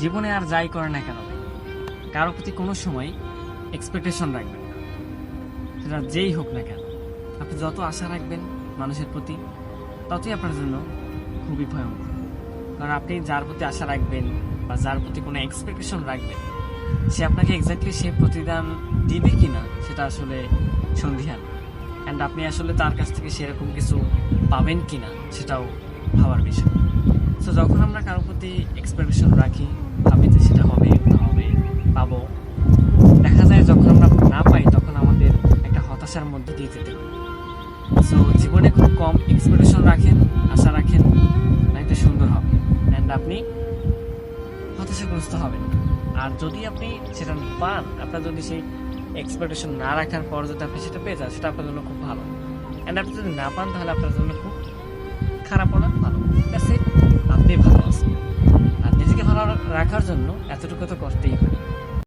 জীবনে আর যাই করে না কেন কারও প্রতি কোনো সময় এক্সপেকটেশন রাখবেন না। সেটা যেই হোক না কেন। আপনি যত আশা রাখবেন মানুষের প্রতি, ততই আপনার জন্য খুবই ভয়ঙ্কর। কারণ আপনি যার প্রতি আশা রাখবেন বা যার প্রতি কোনো এক্সপেকটেশন রাখবেন, সে আপনাকে এক্স্যাক্টলি সে প্রতিদান দিবে কি না সেটা আসলে সন্ধিহান অ্যান্ড আপনি আসলে তার কাছ থেকে সেরকম কিছু পাবেন কিনা, সেটাও ভাবার বিষয়। সো যখন আমরা কারোর প্রতি এক্সপেকটেশন রাখি, ভাবি যে সেটা হবে না হবে, পাবো, দেখা যায় যখন আমরা না পাই, তখন আমাদের একটা হতাশার মধ্যে দিয়ে যেতে হয়। সো জীবনে খুব কম এক্সপেকটেশন রাখেন, আশা রাখেন একটা সুন্দর হবে। অ্যান্ড আপনি হতাশাগ্রস্ত হবেন। আর যদি আপনি সেটা পান, আপনার যদি সেই এক্সপেকটেশন না রাখার পর যদি আপনি সেটা পেয়ে যান, সেটা আপনার জন্য খুব ভালো। অ্যান্ড আপনি যদি না পান, তাহলে আপনার জন্য খুব খারাপও না ভালো আপনি ভালো আছেন। আর নিজেকে ভালো রাখার জন্য এতটুকু তো করতেই পারি